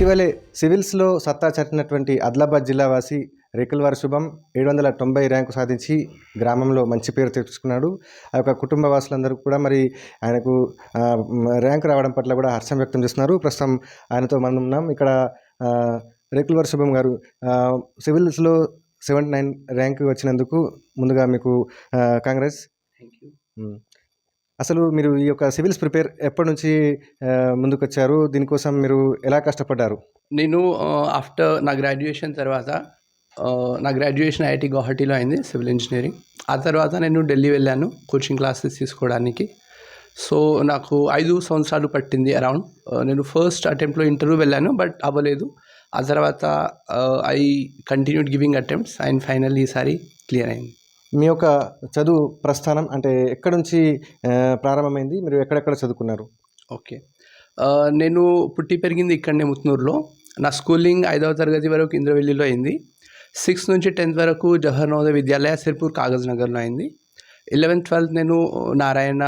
ఇటీవలే సివిల్స్లో సత్తా చాటినటువంటి ఆదిలాబాద్ జిల్లావాసి రేకులవారి శుభం ఏడు వందల తొంభై ర్యాంకు సాధించి గ్రామంలో మంచి పేరు తెచ్చుకున్నాడు. ఆ యొక్క కుటుంబ వాసులందరూ కూడా మరి ఆయనకు ర్యాంక్ రావడం పట్ల కూడా హర్షం వ్యక్తం చేస్తున్నారు. ప్రస్తుతం ఆయనతో మనం ఉన్నాం. ఇక్కడ రేకులవారి శుభం గారు సివిల్స్లో సెవెంటీ నైన్ ర్యాంక్ వచ్చినందుకు ముందుగా మీకు కాంగ్రెస్. థ్యాంక్ యూ మ్. అసలు మీరు ఈ యొక్క సివిల్స్ ప్రిపేర్ ఎప్పటి నుంచి ముందుకు వచ్చారు దీనికోసం మీరు ఎలా కష్టపడ్డారు? నేను ఆఫ్టర్ నా గ్రాడ్యుయేషన్ తర్వాత నా గ్రాడ్యుయేషన్ ఐఐటి గౌహటీలో అయింది సివిల్ ఇంజనీరింగ్. ఆ తర్వాత నేను ఢిల్లీ వెళ్ళాను కోచింగ్ క్లాసెస్ తీసుకోవడానికి. సో నాకు ఐదు సంవత్సరాలు పట్టింది అరౌండ్. నేను ఫస్ట్ అటెంప్ట్లో ఇంటర్వ్యూ వెళ్ళాను బట్ అవ్వలేదు. ఆ తర్వాత I continued giving attempts and final ఈసారి క్లియర్ అయింది. మీ యొక్క చదువు ప్రస్థానం అంటే ఎక్కడి నుంచి ప్రారంభమైంది? మీరు ఎక్కడెక్కడ చదువుకున్నారు? ఓకే. నేను పుట్టి పెరిగింది ఇక్కడనే ముత్నూరులో. నా స్కూలింగ్ ఐదవ తరగతి వరకు ఇంద్రవెల్లిలో అయింది. సిక్స్త్ నుంచి టెన్త్ వరకు జవహర్ నవోదయ విద్యాలయ సిర్పూర్ కాగజ్ నగర్లో అయింది. ఎలెవెన్త్ ట్వెల్త్ నేను నారాయణ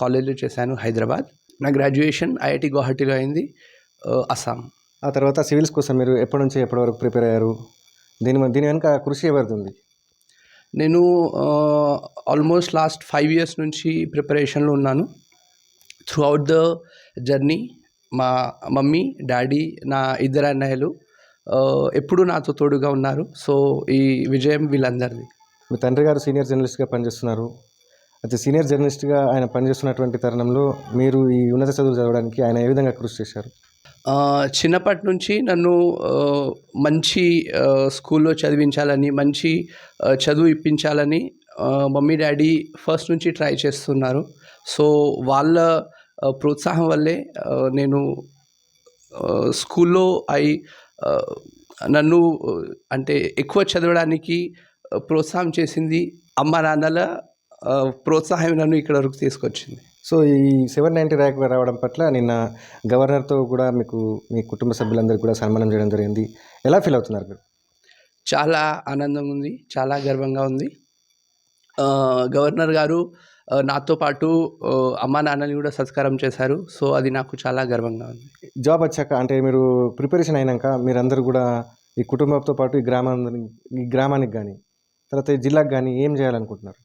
కాలేజ్లో చేశాను హైదరాబాద్. నా గ్రాడ్యుయేషన్ ఐఐటి గౌహటిలో అయింది అస్సాం. ఆ తర్వాత సివిల్స్ కోసం మీరు ఎప్పటి నుంచి ఎప్పటి వరకు ప్రిపేర్ అయ్యారు? దీని దీని వెనుక కృషి ఎవరిది ఉంది? నేను ఆల్మోస్ట్ లాస్ట్ ఫైవ్ ఇయర్స్ నుంచి ప్రిపరేషన్లో ఉన్నాను. త్రూ అవుట్ ద జర్నీ మా మమ్మీ డాడీ నా ఇద్దరు అన్నయ్యలు ఆ, ఎప్పుడూ నాతో తోడుగా ఉన్నారు. సో ఈ విజయం వీళ్ళందరిది. మీ తండ్రి గారు సీనియర్ జర్నలిస్ట్గా పనిచేస్తున్నారు. అయితే సీనియర్ జర్నలిస్ట్గా ఆయన పనిచేస్తున్నటువంటి తరుణంలో మీరు ఈ ఉన్నత చదువులు చదవడానికి ఆయన ఏ విధంగా కృషి చేశారు? చిన్నప్పటి నుంచి నన్ను మంచి స్కూల్లో చదివించాలని మంచి చదువు ఇప్పించాలని మమ్మీ డాడీ ఫస్ట్ నుంచి ట్రై చేస్తున్నారు. సో వాళ్ళ ప్రోత్సాహం వల్లే నేను స్కూల్లో ఐ నన్ను అంటే ఎక్కువ చదవడానికి ప్రోత్సాహం చేసింది అమ్మ నాన్నల ప్రోత్సాహం నన్ను ఇక్కడ వరకు తీసుకొచ్చింది. సో ఈ సెవెన్ నైంటీ ర్యాంక్ రావడం పట్ల నిన్న గవర్నర్తో కూడా మీకు మీ కుటుంబ సభ్యులందరికీ కూడా సన్మానం చేయడం జరిగింది. ఎలా ఫీల్ అవుతున్నారు మీరు? చాలా ఆనందంగా ఉంది. చాలా గర్వంగా ఉంది. గవర్నర్ గారు నాతో పాటు అమ్మా నాన్నని కూడా సత్కారం చేశారు. సో అది నాకు చాలా గర్వంగా ఉంది. జాబ్ వచ్చాక అంటే మీరు ప్రిపరేషన్ అయినాక మీరందరూ కూడా ఈ కుటుంబంతో పాటు ఈ గ్రామాన్ని ఈ గ్రామానికి కానీ తర్వాత ఈ జిల్లాకు కానీ ఏం చేయాలనుకుంటున్నారు?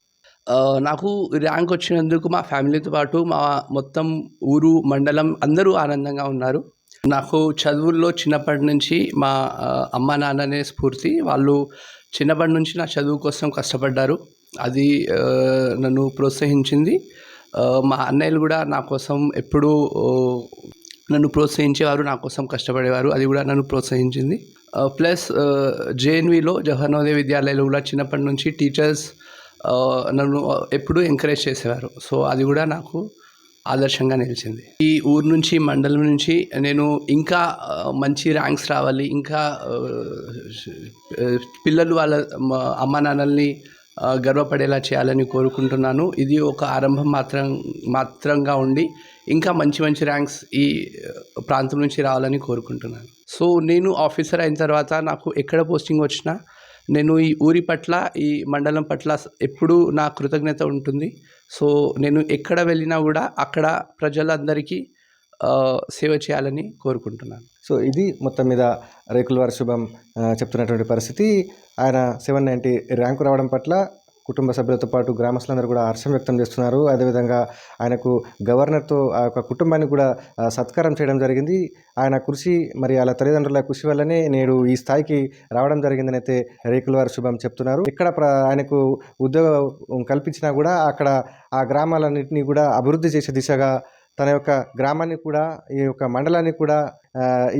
Uh, నాకు ర్యాంక్ వచ్చినందుకు మా ఫ్యామిలీతో పాటు మా మొత్తం ఊరు మండలం అందరూ ఆనందంగా ఉన్నారు. నాకు చదువుల్లో చిన్నప్పటి నుంచి మా uh, అమ్మ నాన్ననే స్ఫూర్తి. వాళ్ళు చిన్నప్పటి నుంచి నా చదువు కోసం కష్టపడ్డారు. అది uh, నన్ను ప్రోత్సహించింది. మా అన్నయ్యలు కూడా నా కోసం ఎప్పుడూ నన్ను ప్రోత్సహించేవారు నా కోసం కష్టపడేవారు. అది కూడా నన్ను ప్రోత్సహించింది. ప్లస్ జేఎన్విలో జవహర్ నవోదయ విద్యాలయాలు కూడా చిన్నప్పటి నుంచి టీచర్స్ నన్ను ఎప్పుడూ ఎంకరేజ్ చేసేవారు. సో అది కూడా నాకు ఆదర్శంగా నిలిచింది. ఈ ఊరు నుంచి మండలం నుంచి నేను ఇంకా మంచి ర్యాంక్స్ రావాలి ఇంకా పిల్లలు వాళ్ళ అమ్మ నాన్నల్ని గర్వపడేలా చేయాలని కోరుకుంటున్నాను. ఇది ఒక ఆరంభం మాత్రం మాత్రంగా ఉండి ఇంకా మంచి మంచి ర్యాంక్స్ ఈ ప్రాంతం నుంచి రావాలని కోరుకుంటున్నాను. సో నేను ఆఫీసర్ అయిన తర్వాత నాకు ఎక్కడ పోస్టింగ్ వచ్చినా నేను ఈ ఊరి పట్ల ఈ మండలం పట్ల ఎప్పుడూ నా కృతజ్ఞత ఉంటుంది. సో నేను ఎక్కడ వెళ్ళినా కూడా అక్కడ ప్రజలందరికీ సేవ చేయాలని కోరుకుంటున్నాను. సో ఇది మొత్తం మీద రేకుల వారి శుభం చెప్తున్నటువంటి పరిస్థితి. ఆయన సెవెన్ నైంటీ ర్యాంకు రావడం పట్ల కుటుంబ సభ్యులతో పాటు గ్రామస్తులందరూ కూడా హర్షం వ్యక్తం చేస్తున్నారు. అదేవిధంగా ఆయనకు గవర్నర్తో ఆ యొక్క కుటుంబాన్ని కూడా సత్కారం చేయడం జరిగింది. ఆయన కృషి మరి వాళ్ళ తల్లిదండ్రుల కృషి వల్లనే నేడు ఈ స్థాయికి రావడం జరిగిందని అయితే రేకుల వారి శుభం చెప్తున్నారు. ఇక్కడ ప్ర ఆయనకు ఉద్యోగం కల్పించినా కూడా అక్కడ ఆ గ్రామాలన్నింటినీ కూడా అభివృద్ధి చేసే దిశగా తన యొక్క గ్రామాన్ని కూడా ఈ యొక్క మండలాన్ని కూడా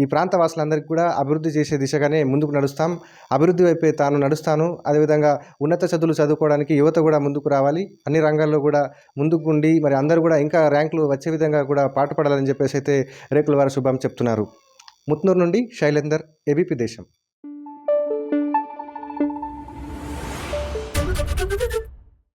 ఈ ప్రాంత వాసులందరికీ కూడా అభివృద్ధి చేసే దిశగానే ముందుకు నడుస్తాం. అభివృద్ధి వైపే తాను నడుస్తాను. అదేవిధంగా ఉన్నత చదువులు చదువుకోవడానికి యువత కూడా ముందుకు రావాలి. అన్ని రంగాల్లో కూడా ముందుకు ఉండి మరి అందరూ కూడా ఇంకా ర్యాంకులు వచ్చే విధంగా కూడా పాటుపడాలని చెప్పేసి అయితే రేకుల వారి శుభం చెప్తున్నారు. ముత్నూరు నుండి శైలేందర్ ఏబీపీ దేశం.